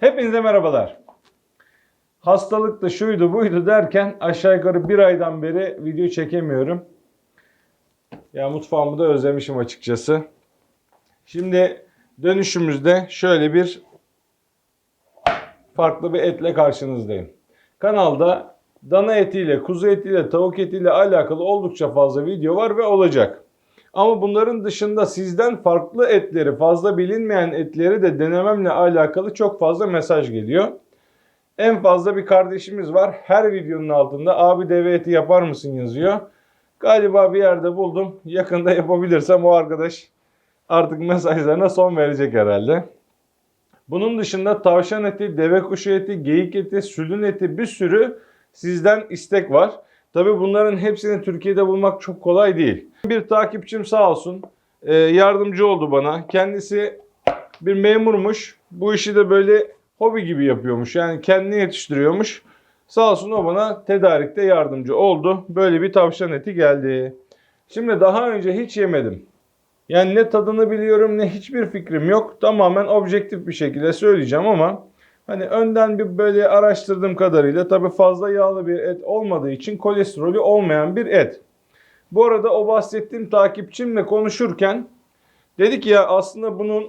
Hepinize merhabalar. Hastalık da şuydu buydu derken aşağı yukarı bir aydan beri video çekemiyorum. Ya mutfağımı da özlemişim açıkçası. Şimdi dönüşümüzde şöyle bir farklı bir etle karşınızdayım. Kanalda dana etiyle, kuzu etiyle, tavuk etiyle alakalı oldukça fazla video var ve olacak. Ama bunların dışında sizden farklı etleri, fazla bilinmeyen etleri de denememle alakalı çok fazla mesaj geliyor. En fazla bir kardeşimiz var. Her videonun altında abi deve eti yapar mısın yazıyor. Galiba bir yerde buldum. Yakında yapabilirsem o arkadaş artık mesajlarına son verecek herhalde. Bunun dışında tavşan eti, deve kuşu eti, geyik eti, sülün eti bir sürü sizden istek var. Tabi bunların hepsini Türkiye'de bulmak çok kolay değil. Bir takipçim sağ olsun e, yardımcı oldu bana. Kendisi bir memurmuş. Bu işi de böyle hobi gibi yapıyormuş. Yani kendini yetiştiriyormuş. Sağ olsun o bana tedarikte yardımcı oldu. Böyle bir tavşan eti geldi. Şimdi daha önce hiç yemedim. Yani ne tadını biliyorum ne hiçbir fikrim yok. Tamamen objektif bir şekilde söyleyeceğim ama hani önden bir böyle araştırdığım kadarıyla tabii fazla yağlı bir et olmadığı için kolesterolü olmayan bir et. Bu arada o bahsettiğim takipçimle konuşurken dedi ki ya aslında bunun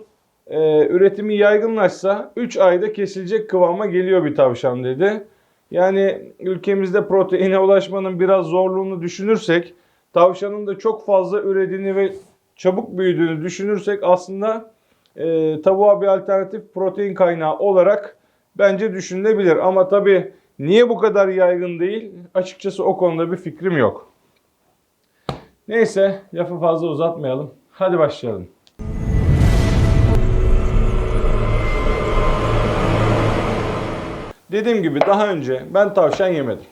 e, üretimi yaygınlaşsa 3 ayda kesilecek kıvama geliyor bir tavşan dedi. Yani ülkemizde proteine ulaşmanın biraz zorluğunu düşünürsek tavşanın da çok fazla ürediğini ve çabuk büyüdüğünü düşünürsek aslında e, tavuğa bir alternatif protein kaynağı olarak bence düşünülebilir. Ama tabii niye bu kadar yaygın değil açıkçası o konuda bir fikrim yok. Neyse lafı fazla uzatmayalım. Hadi başlayalım. Dediğim gibi daha önce ben tavşan yemedim.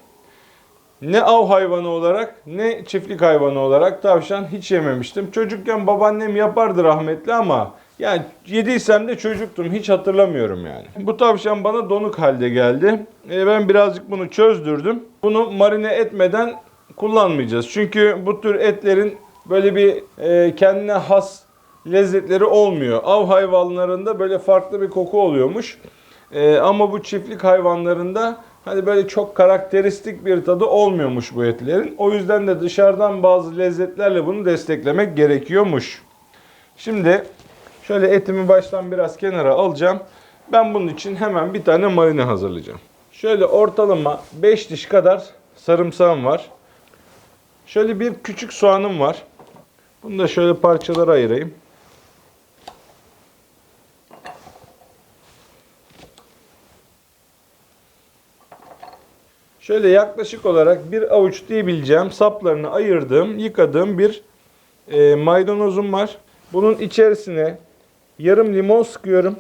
Ne av hayvanı olarak ne çiftlik hayvanı olarak tavşan hiç yememiştim. Çocukken babaannem yapardı rahmetli ama yani yediysem de çocuktum hiç hatırlamıyorum yani. Bu tavşan bana donuk halde geldi. E, ben birazcık bunu çözdürdüm. Bunu marine etmeden kullanmayacağız. Çünkü bu tür etlerin böyle bir e, kendine has lezzetleri olmuyor. Av hayvanlarında böyle farklı bir koku oluyormuş. E, ama bu çiftlik hayvanlarında hani böyle çok karakteristik bir tadı olmuyormuş bu etlerin. O yüzden de dışarıdan bazı lezzetlerle bunu desteklemek gerekiyormuş. Şimdi şöyle etimi baştan biraz kenara alacağım. Ben bunun için hemen bir tane marine hazırlayacağım. Şöyle ortalama 5 diş kadar sarımsağım var. Şöyle bir küçük soğanım var. Bunu da şöyle parçalara ayırayım. Şöyle yaklaşık olarak bir avuç diyebileceğim saplarını ayırdığım, yıkadığım bir e, maydanozum var. Bunun içerisine yarım limon sıkıyorum.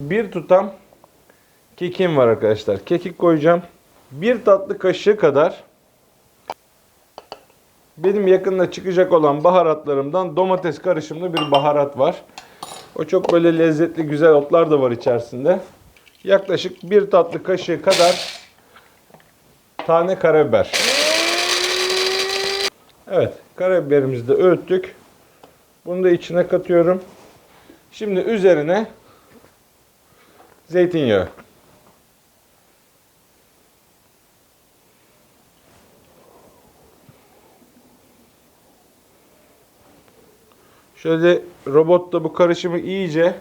Bir tutam kekim var arkadaşlar. Kekik koyacağım. Bir tatlı kaşığı kadar benim yakında çıkacak olan baharatlarımdan domates karışımlı bir baharat var. O çok böyle lezzetli güzel otlar da var içerisinde. Yaklaşık bir tatlı kaşığı kadar tane karabiber. Evet, karabiberimizi de öğüttük. Bunu da içine katıyorum. Şimdi üzerine zeytinyağı. Şöyle robotta bu karışımı iyice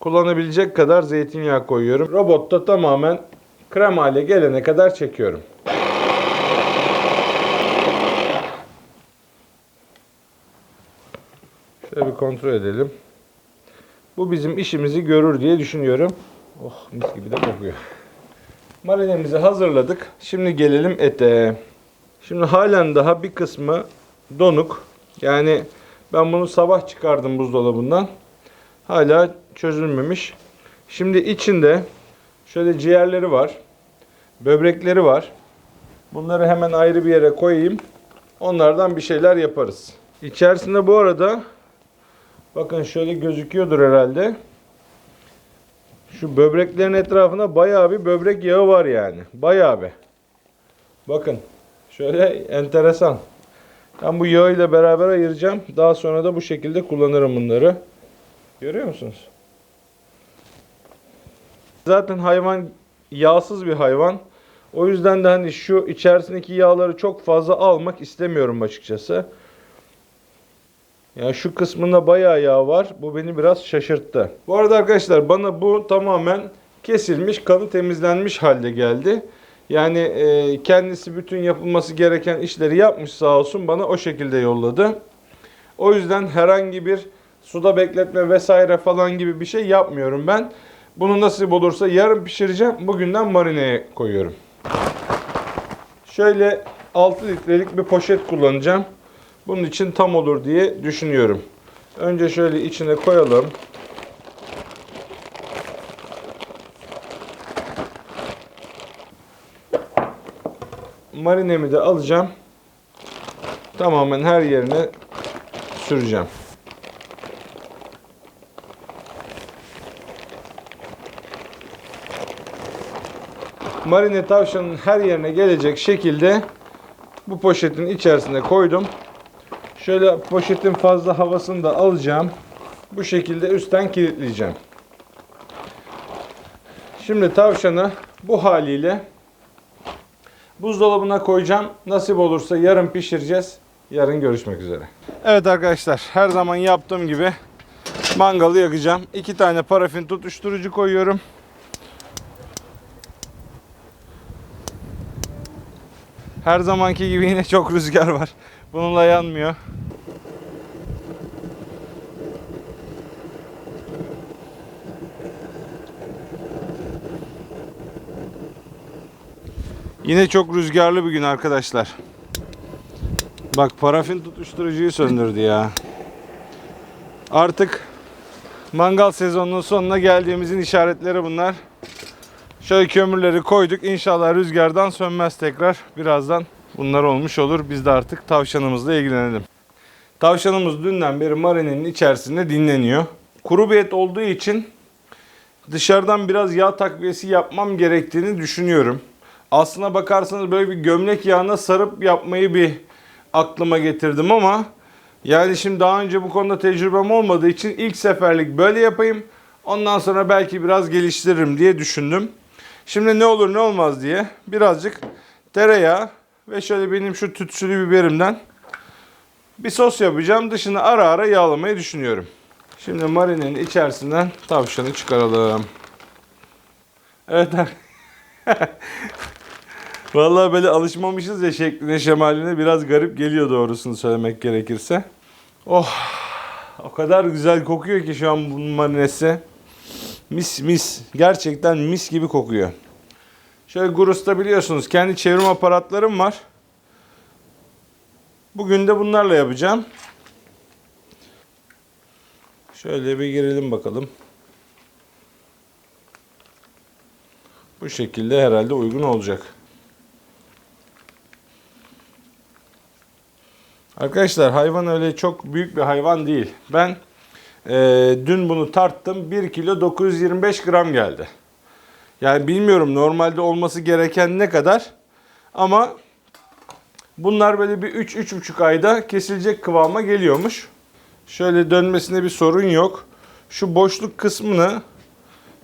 kullanabilecek kadar zeytinyağı koyuyorum. Robotta tamamen krem hale gelene kadar çekiyorum. Şöyle bir kontrol edelim. Bu bizim işimizi görür diye düşünüyorum. Oh mis gibi de kokuyor. Marinemizi hazırladık. Şimdi gelelim ete. Şimdi halen daha bir kısmı donuk. Yani ben bunu sabah çıkardım buzdolabından. Hala çözülmemiş. Şimdi içinde şöyle ciğerleri var. Böbrekleri var. Bunları hemen ayrı bir yere koyayım. Onlardan bir şeyler yaparız. İçerisinde bu arada bakın şöyle gözüküyordur herhalde. Şu böbreklerin etrafında bayağı bir böbrek yağı var yani. Bayağı bir. Bakın. Şöyle enteresan. Ben bu yağı ile beraber ayıracağım. Daha sonra da bu şekilde kullanırım bunları. Görüyor musunuz? Zaten hayvan yağsız bir hayvan. O yüzden de hani şu içerisindeki yağları çok fazla almak istemiyorum açıkçası. Ya şu kısmında bayağı yağ var. Bu beni biraz şaşırttı. Bu arada arkadaşlar bana bu tamamen kesilmiş, kanı temizlenmiş halde geldi. Yani e, kendisi bütün yapılması gereken işleri yapmış sağ olsun bana o şekilde yolladı. O yüzden herhangi bir suda bekletme vesaire falan gibi bir şey yapmıyorum ben. Bunu nasip olursa yarın pişireceğim. Bugünden marineye koyuyorum. Şöyle 6 litrelik bir poşet kullanacağım. Bunun için tam olur diye düşünüyorum. Önce şöyle içine koyalım. Marinemi de alacağım. Tamamen her yerine süreceğim. Marine tavşanın her yerine gelecek şekilde bu poşetin içerisine koydum. Şöyle poşetin fazla havasını da alacağım. Bu şekilde üstten kilitleyeceğim. Şimdi tavşanı bu haliyle buzdolabına koyacağım. Nasip olursa yarın pişireceğiz. Yarın görüşmek üzere. Evet arkadaşlar her zaman yaptığım gibi mangalı yakacağım. İki tane parafin tutuşturucu koyuyorum. Her zamanki gibi yine çok rüzgar var. Bununla yanmıyor. Yine çok rüzgarlı bir gün arkadaşlar. Bak parafin tutuşturucuyu söndürdü ya. Artık mangal sezonunun sonuna geldiğimizin işaretleri bunlar. Şöyle kömürleri koyduk. İnşallah rüzgardan sönmez tekrar. Birazdan bunlar olmuş olur. Biz de artık tavşanımızla ilgilenelim. Tavşanımız dünden beri marinenin içerisinde dinleniyor. Kuru bir et olduğu için dışarıdan biraz yağ takviyesi yapmam gerektiğini düşünüyorum. Aslına bakarsanız böyle bir gömlek yağına sarıp yapmayı bir aklıma getirdim ama yani şimdi daha önce bu konuda tecrübem olmadığı için ilk seferlik böyle yapayım. Ondan sonra belki biraz geliştiririm diye düşündüm. Şimdi ne olur ne olmaz diye birazcık tereyağı ve şöyle benim şu tütsülü biberimden bir sos yapacağım. Dışını ara ara yağlamayı düşünüyorum. Şimdi marinenin içerisinden tavşanı çıkaralım. Evet. Vallahi böyle alışmamışız ya şekline şemaline biraz garip geliyor doğrusunu söylemek gerekirse. Oh o kadar güzel kokuyor ki şu an bunun marinesi. Mis mis. Gerçekten mis gibi kokuyor. Şöyle Gurus'ta biliyorsunuz kendi çevrim aparatlarım var. Bugün de bunlarla yapacağım. Şöyle bir girelim bakalım. Bu şekilde herhalde uygun olacak. Arkadaşlar hayvan öyle çok büyük bir hayvan değil. Ben e, dün bunu tarttım. 1 kilo 925 gram geldi. Yani bilmiyorum normalde olması gereken ne kadar. Ama bunlar böyle bir 3-3,5 ayda kesilecek kıvama geliyormuş. Şöyle dönmesine bir sorun yok. Şu boşluk kısmını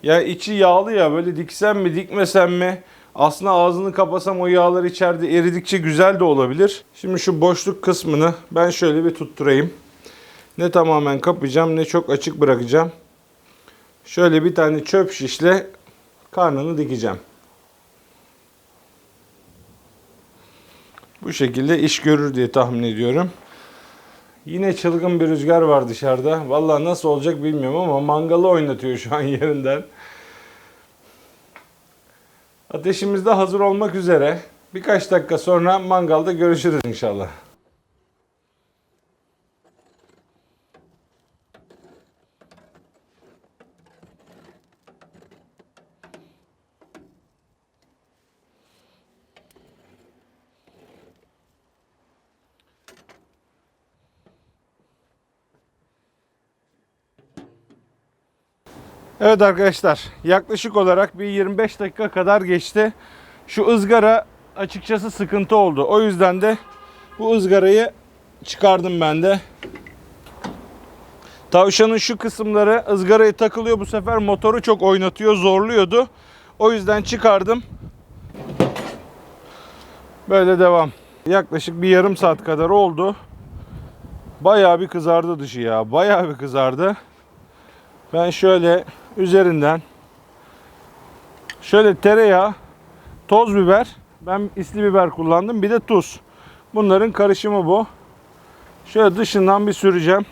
ya içi yağlı ya böyle diksem mi dikmesem mi aslında ağzını kapasam o yağlar içeride eridikçe güzel de olabilir. Şimdi şu boşluk kısmını ben şöyle bir tutturayım. Ne tamamen kapayacağım ne çok açık bırakacağım. Şöyle bir tane çöp şişle karnını dikeceğim. Bu şekilde iş görür diye tahmin ediyorum. Yine çılgın bir rüzgar var dışarıda. Vallahi nasıl olacak bilmiyorum ama mangalı oynatıyor şu an yerinden. Ateşimiz de hazır olmak üzere. Birkaç dakika sonra mangalda görüşürüz inşallah. Evet arkadaşlar yaklaşık olarak bir 25 dakika kadar geçti. Şu ızgara açıkçası sıkıntı oldu. O yüzden de bu ızgarayı çıkardım ben de. Tavşanın şu kısımları ızgaraya takılıyor bu sefer motoru çok oynatıyor zorluyordu. O yüzden çıkardım. Böyle devam. Yaklaşık bir yarım saat kadar oldu. Bayağı bir kızardı dışı ya. Bayağı bir kızardı. Ben şöyle üzerinden şöyle tereyağı, toz biber, ben isli biber kullandım. Bir de tuz. Bunların karışımı bu. Şöyle dışından bir süreceğim.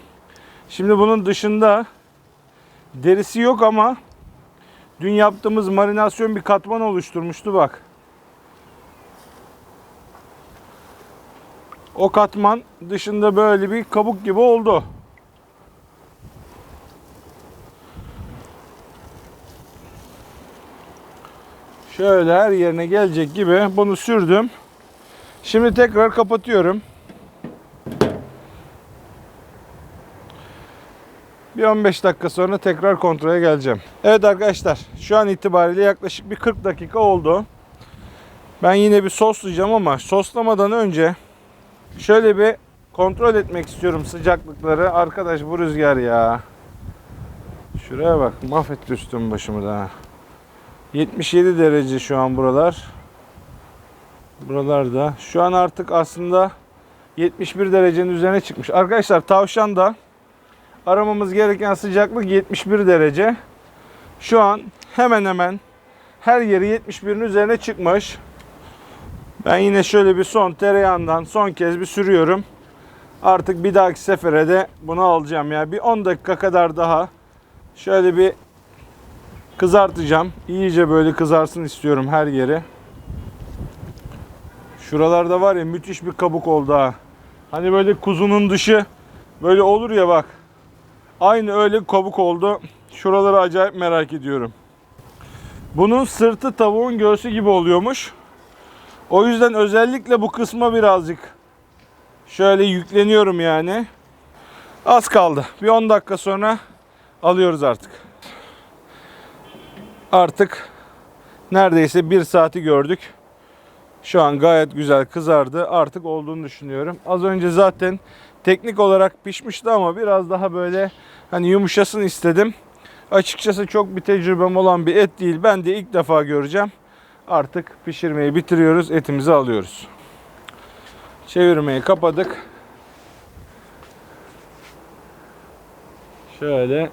Şimdi bunun dışında derisi yok ama dün yaptığımız marinasyon bir katman oluşturmuştu bak. O katman dışında böyle bir kabuk gibi oldu. Şöyle her yerine gelecek gibi bunu sürdüm. Şimdi tekrar kapatıyorum. Bir 15 dakika sonra tekrar kontrole geleceğim. Evet arkadaşlar şu an itibariyle yaklaşık bir 40 dakika oldu. Ben yine bir soslayacağım ama soslamadan önce şöyle bir kontrol etmek istiyorum sıcaklıkları. Arkadaş bu rüzgar ya. Şuraya bak mahvetti üstüm başımı da. 77 derece şu an buralar. Buralarda. Şu an artık aslında 71 derecenin üzerine çıkmış. Arkadaşlar tavşan da aramamız gereken sıcaklık 71 derece. Şu an hemen hemen her yeri 71'in üzerine çıkmış. Ben yine şöyle bir son tereyağından son kez bir sürüyorum. Artık bir dahaki sefere de bunu alacağım. Yani bir 10 dakika kadar daha şöyle bir kızartacağım. İyice böyle kızarsın istiyorum her yeri. Şuralarda var ya müthiş bir kabuk oldu ha. Hani böyle kuzunun dışı böyle olur ya bak. Aynı öyle kabuk oldu. Şuraları acayip merak ediyorum. Bunun sırtı tavuğun göğsü gibi oluyormuş. O yüzden özellikle bu kısma birazcık şöyle yükleniyorum yani. Az kaldı. Bir 10 dakika sonra alıyoruz artık. Artık neredeyse bir saati gördük. Şu an gayet güzel kızardı. Artık olduğunu düşünüyorum. Az önce zaten teknik olarak pişmişti ama biraz daha böyle hani yumuşasın istedim. Açıkçası çok bir tecrübem olan bir et değil. Ben de ilk defa göreceğim. Artık pişirmeyi bitiriyoruz. Etimizi alıyoruz. Çevirmeyi kapadık. Şöyle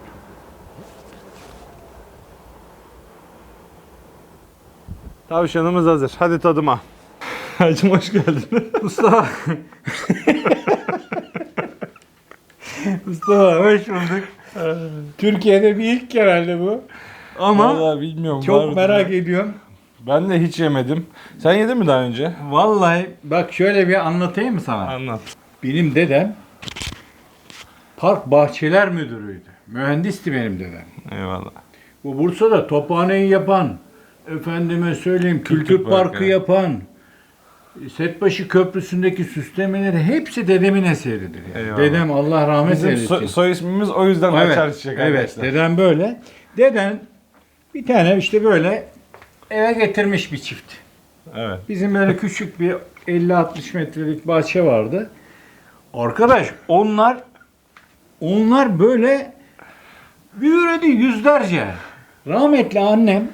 Tavşanımız hazır. Hadi tadıma. Hacım hoş geldin. Mustafa. Mustafa hoş bulduk. Türkiye'de bir ilk herhalde bu. Ama Vallahi bilmiyorum. çok merak ediyorum. Ben de hiç yemedim. Sen yedin mi daha önce? Vallahi bak şöyle bir anlatayım mı sana? Anlat. Benim dedem Park Bahçeler Müdürüydü. Mühendisti benim dedem. Eyvallah. Bu Bursa'da tophaneyi yapan, efendime söyleyeyim kültür, Kültür parkı parkı. yapan, Setbaşı Köprüsü'ndeki süslemeleri hepsi dedemin eseridir. Yani. Eyvallah. Dedem Allah rahmet Bizim eylesin. so- soy ismimiz o yüzden açar çiçek evet, arkadaşlar. dedem böyle. Deden bir tane işte böyle eve getirmiş bir çift. Evet. Bizim böyle küçük bir 50-60 metrelik bahçe vardı. Arkadaş onlar onlar böyle büyüredi yüzlerce. Rahmetli annem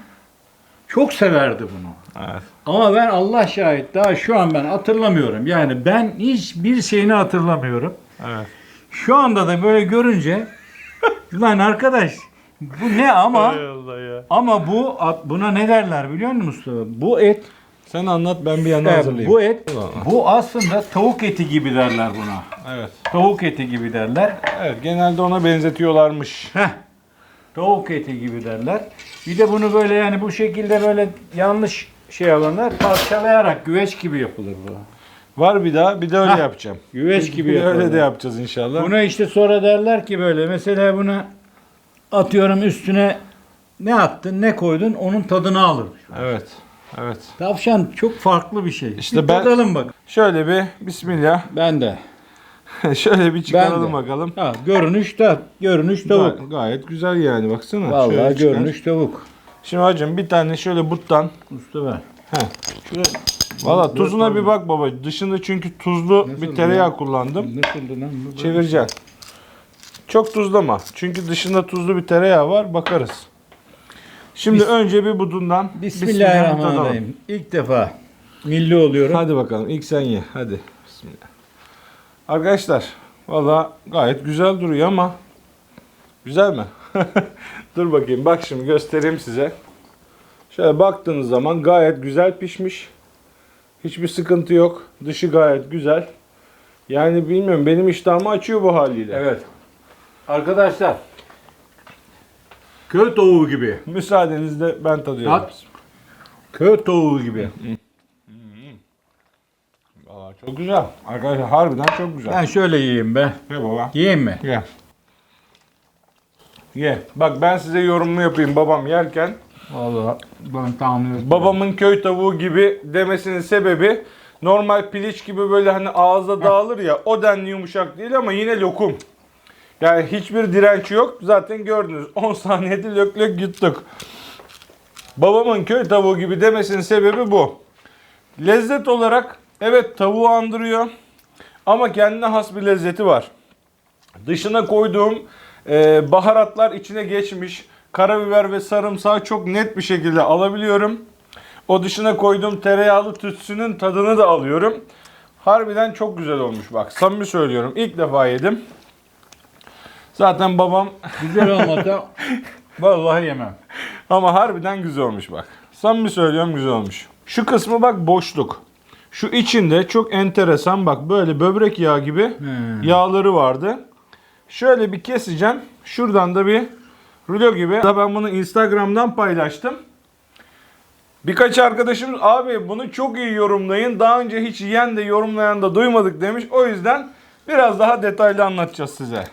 çok severdi bunu. Evet. Ama ben Allah şahit daha şu an ben hatırlamıyorum. Yani ben hiçbir şeyini hatırlamıyorum. Evet. Şu anda da böyle görünce lan arkadaş bu ne ama Ey Allah ya. ama bu buna ne derler biliyor musun Mustafa? Bu et Sen anlat ben bir yana e, hazırlayayım. bu et bu aslında tavuk eti gibi derler buna. Evet. Tavuk eti gibi derler. Evet genelde ona benzetiyorlarmış. Heh. Tavuk eti gibi derler. Bir de bunu böyle yani bu şekilde böyle yanlış şey alanlar parçalayarak güveç gibi yapılır bu. Var bir daha bir de öyle Hah. yapacağım. Güveç gibi Bir de öyle de yapacağız inşallah. Buna işte sonra derler ki böyle mesela buna atıyorum üstüne ne attın ne koydun onun tadını alır. Evet. Evet. Tavşan çok farklı bir şey. İşte bir ben- tadalım bak. Şöyle bir bismillah. Ben de. Şöyle bir çıkaralım Ben de. bakalım. Ha, görünüş tat, görünüş tavuk. Ga- gayet güzel yani baksana. Vallahi Şöyle çıkar. görünüş tavuk. Şimdi hacım bir tane şöyle buttan. Mustafa. He. Şuraya Valla tuzuna bir bak baba. Dışında çünkü tuzlu bir ya? tereyağı kullandım. Nasıldı lan bu? Çevireceksin. Çok tuzlama. Çünkü dışında tuzlu bir tereyağı var. Bakarız. Şimdi önce bir budundan. Bismillahirrahmanirrahim. İlk defa milli oluyorum. Hadi bakalım ilk sen ye. Hadi. Bismillah. Arkadaşlar valla gayet güzel duruyor ama güzel mi? Dur bakayım. Bak şimdi göstereyim size. Şöyle baktığınız zaman gayet güzel pişmiş. Hiçbir sıkıntı yok. Dışı gayet güzel. Yani bilmiyorum benim iştahımı açıyor bu haliyle. Evet. Arkadaşlar. Köy tavuğu gibi. Müsaadenizle ben tadıyorum. At. Köy tavuğu gibi. Çok güzel. Arkadaşlar harbiden çok güzel. Ben şöyle yiyeyim be. Ye baba. Yiyeyim mi? Ye. Ye. Bak ben size yorumumu yapayım babam yerken. Vallahi ben tahmin etmiyorum. Babamın köy tavuğu gibi demesinin sebebi normal piliç gibi böyle hani ağızda dağılır ya o denli yumuşak değil ama yine lokum. Yani hiçbir direnç yok. Zaten gördünüz 10 saniyede lök lök yuttuk. Babamın köy tavuğu gibi demesinin sebebi bu. Lezzet olarak evet tavuğu andırıyor ama kendine has bir lezzeti var. Dışına koyduğum e, baharatlar içine geçmiş. Karabiber ve sarımsağı çok net bir şekilde alabiliyorum. O dışına koyduğum tereyağlı tütsünün tadını da alıyorum. Harbiden çok güzel olmuş bak. Samimi söylüyorum. İlk defa yedim. Zaten babam Güzel olmasa vallahi yemem. ama harbiden güzel olmuş bak. Samimi söylüyorum güzel olmuş. Şu kısmı bak boşluk. Şu içinde çok enteresan bak böyle böbrek yağı gibi Hmm. yağları vardı. Şöyle bir keseceğim. Şuradan da bir rulo gibi. Da ben bunu Instagram'dan paylaştım. Birkaç arkadaşım abi bunu çok iyi yorumlayın. Daha önce hiç yiyen de yorumlayan da duymadık demiş. O yüzden biraz daha detaylı anlatacağız size.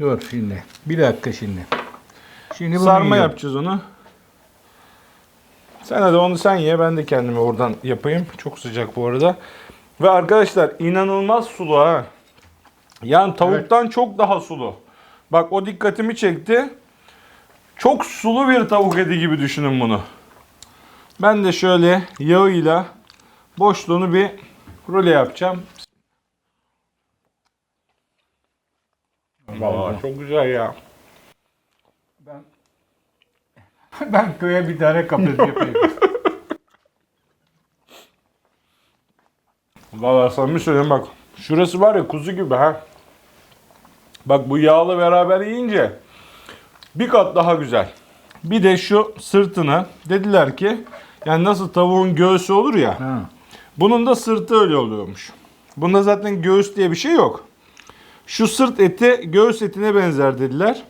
Dur şimdi. Bir dakika şimdi. Şimdi bunu Sarma yiyorum. yapacağız onu. Sen hadi onu sen ye. Ben de kendimi oradan yapayım. Çok sıcak bu arada. Ve arkadaşlar inanılmaz sulu ha. Yani tavuktan çok daha sulu. Bak o dikkatimi çekti. Çok sulu bir tavuk eti gibi düşünün bunu. Ben de şöyle yağıyla boşluğunu bir role yapacağım. Vallahi çok güzel ya. Ben, ben köye bir tane kafes yapayım. Valla samimi söylüyorum bak. Şurası var ya kuzu gibi ha. Bak bu yağlı beraber yiyince bir kat daha güzel. Bir de şu sırtını dediler ki yani nasıl tavuğun göğsü olur ya. ha. Bunun da sırtı öyle oluyormuş. Bunda zaten göğüs diye bir şey yok. Şu sırt eti göğüs etine benzer dediler.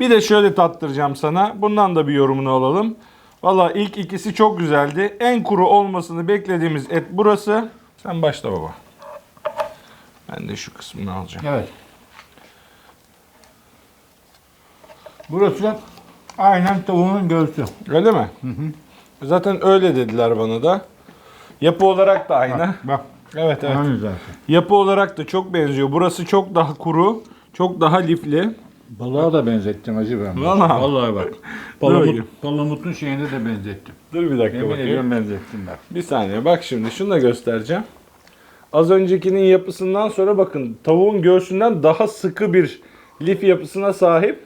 Bir de şöyle tattıracağım sana. Bundan da bir yorumunu alalım. Valla ilk ikisi çok güzeldi. En kuru olmasını beklediğimiz et burası. Sen başla baba. Ben de şu kısmını alacağım. Evet. Burası aynen tavuğun göğsü. Öyle mi? Zaten öyle dediler bana da. Yapı olarak da aynı. Bak. Evet evet. Aynı zaten. Yapı olarak da çok benziyor. Burası çok daha kuru, çok daha lifli. Balığa da benzettim acı ben. Vallahi. Vallahi bak. bakayım. Palamut, palamutun şeyine de benzettim. Dur bir dakika Yemin bakayım. ediyorum benzettim bak. Bir saniye bak şimdi şunu da göstereceğim. Az öncekinin yapısından sonra bakın tavuğun göğsünden daha sıkı bir lif yapısına sahip.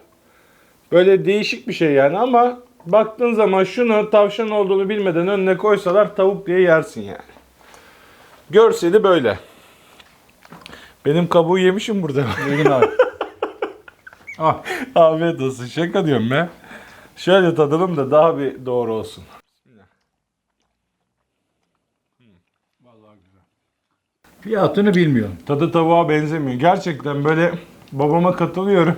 Böyle değişik bir şey yani ama baktığın zaman şunu tavşan olduğunu bilmeden önüne koysalar tavuk diye yersin yani. Görseli böyle. Benim kabuğu yemişim burada. Benim abi. Ah. Afiyet olsun. Şaka diyorum be. Şöyle tadalım da daha bir doğru olsun. Fiyatını bilmiyorum. Tadı tavuğa benzemiyor. Gerçekten böyle babama katılıyorum.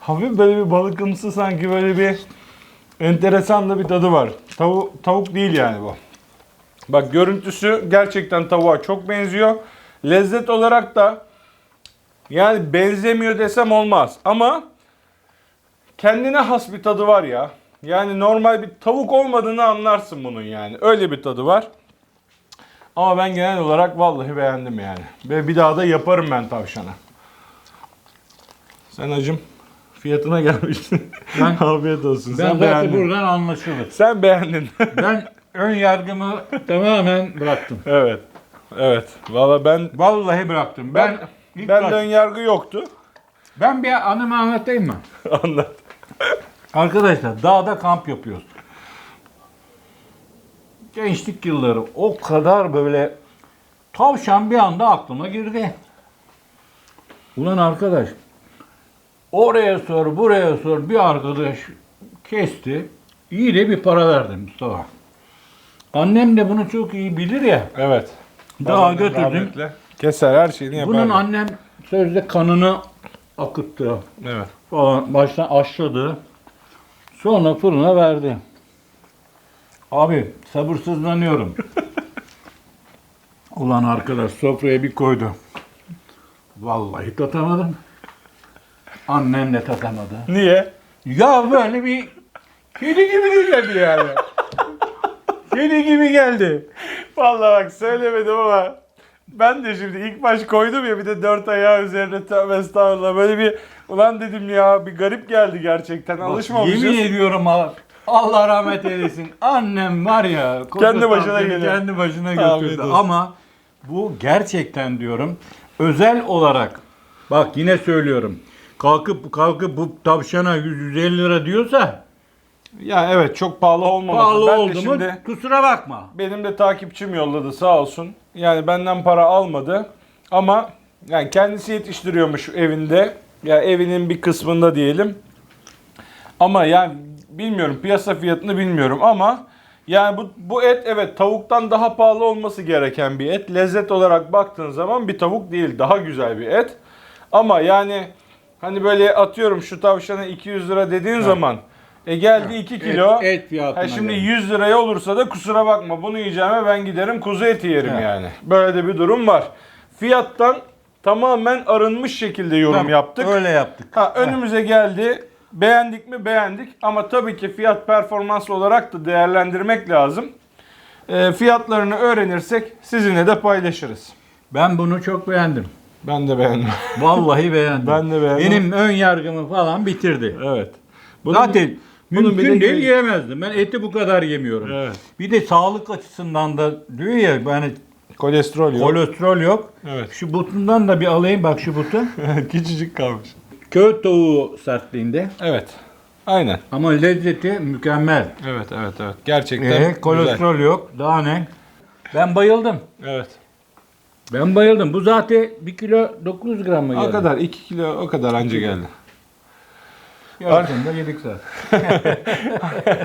Hafif böyle bir balıkımsı sanki böyle bir enteresan da bir tadı var. Tavuk, tavuk değil yani bu. Bak görüntüsü gerçekten tavuğa çok benziyor. Lezzet olarak da yani benzemiyor desem olmaz. Ama kendine has bir tadı var ya. Yani normal bir tavuk olmadığını anlarsın bunun yani. Öyle bir tadı var. Ama ben genel olarak vallahi beğendim yani. Ve bir daha da yaparım ben tavşana. Sen acım fiyatına gelmiştin. Ben- Afiyet olsun. Ben Sen zaten beğendin. buradan anlaşılır. Sen beğendin. Ben ön yargımı tamamen bıraktım. evet. Evet. Valla ben Vallahi bıraktım. Ben, ben ilk ben baş- ön yargı yoktu. Ben bir anımı anlatayım mı? Anlat. Arkadaşlar dağda kamp yapıyoruz. Gençlik yılları o kadar böyle tavşan bir anda aklıma girdi. Ulan arkadaş oraya sor buraya sor bir arkadaş kesti. İyi de bir para verdi Mustafa. Annem de bunu çok iyi bilir ya. Evet. Dağa götürdüm. Rahmetli. Keser her şeyini yapar. Bunun annem sözde kanını akıttı Evet. falan baştan aşladı. Sonra fırına verdi. Abi sabırsızlanıyorum. Ulan arkadaş sofraya bir koydu. Vallahi tatamadım. Annem de tatamadı. Niye? Ya böyle bir kedi gibi geldi yani. kedi gibi geldi. Vallahi bak söylemedim ama ben de şimdi ilk baş koydum ya bir de dört ayağı üzerine tövbe estağfurullah böyle bir ulan dedim ya bir garip geldi gerçekten alışmamışız. Yemin ediyorum ha. Allah rahmet eylesin. Annem var ya. Kendi başına geliyor. Kendi başına götürdü. Ama bu gerçekten diyorum özel olarak bak yine söylüyorum. Kalkıp kalkıp bu tavşana 150 lira diyorsa Ya evet çok pahalı olmaması. pahalı ben de oldu mu şimdi kusura bakma. benim de takipçim yolladı sağ olsun. Yani benden para almadı ama yani kendisi yetiştiriyormuş evinde. Ya evinin bir kısmında diyelim. Ama yani bilmiyorum piyasa fiyatını bilmiyorum ama yani bu, bu et evet tavuktan daha pahalı olması gereken bir et. Lezzet olarak baktığın zaman bir tavuk değil daha güzel bir et. Ama yani hani böyle atıyorum şu tavşana 200 lira dediğin zaman e geldi 2 kilo. Et, et fiyatına Ha şimdi göre. 100 liraya olursa da kusura bakma bunu yiyeceğime ben giderim kuzu eti yerim He. yani. Böyle de bir durum var. Fiyattan tamamen arınmış şekilde yorum Tamam, yaptık. Öyle yaptık. Ha önümüze geldi. Beğendik mi? Beğendik. Ama tabii ki fiyat performans olarak da değerlendirmek lazım. Ee, fiyatlarını öğrenirsek sizinle de paylaşırız. Ben bunu çok beğendim. Ben de beğendim. Vallahi beğendim. Ben de beğendim. Benim ön yargımı falan bitirdi. evet. Zaten bunun mümkün bir de değil yiyemezdim. Ben eti bu kadar yemiyorum. Evet. Bir de sağlık açısından da diyor ya yani Kolesterol yok. kolesterol yok. Evet. Şu butundan da bir alayım bak şu butu. Küçücük kalmış. Köy tavuğu sertliğinde Evet. Aynen. ama lezzeti mükemmel. Evet, evet, evet. Gerçekten Ee, güzel. kolesterol yok. Daha ne? Ben bayıldım. Evet. Ben bayıldım. Bu zaten 1 kilo 900 gram mı geldi? O kadar 2 kilo o kadar anca geldi. Yarısını da yedik zaten.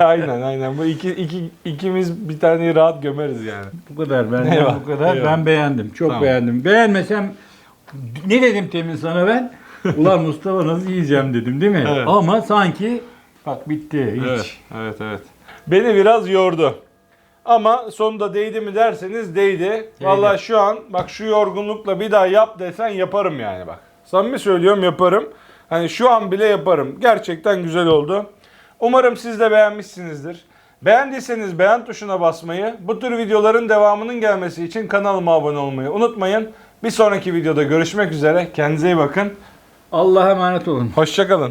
aynen aynen. Bu iki, iki, ikimiz bir tane rahat gömeriz yani. Bu kadar. Ben Eyvah, bu kadar. eyvah. Ben beğendim. Çok Tamam. beğendim. Beğenmesem ne dedim temin sana ben? Ulan Mustafa nasıl yiyeceğim dedim değil mi? Evet. Ama sanki bak bitti hiç. Evet, evet, evet. Beni biraz yordu. Ama sonunda değdi mi derseniz değdi. Vallahi şu an bak şu yorgunlukla bir daha yap desen yaparım yani bak. Samimi söylüyorum yaparım. Hani şu an bile yaparım. Gerçekten güzel oldu. Umarım siz de beğenmişsinizdir. Beğendiyseniz beğen tuşuna basmayı, bu tür videoların devamının gelmesi için kanalıma abone olmayı unutmayın. Bir sonraki videoda görüşmek üzere. Kendinize iyi bakın. Allah'a emanet olun. Hoşçakalın.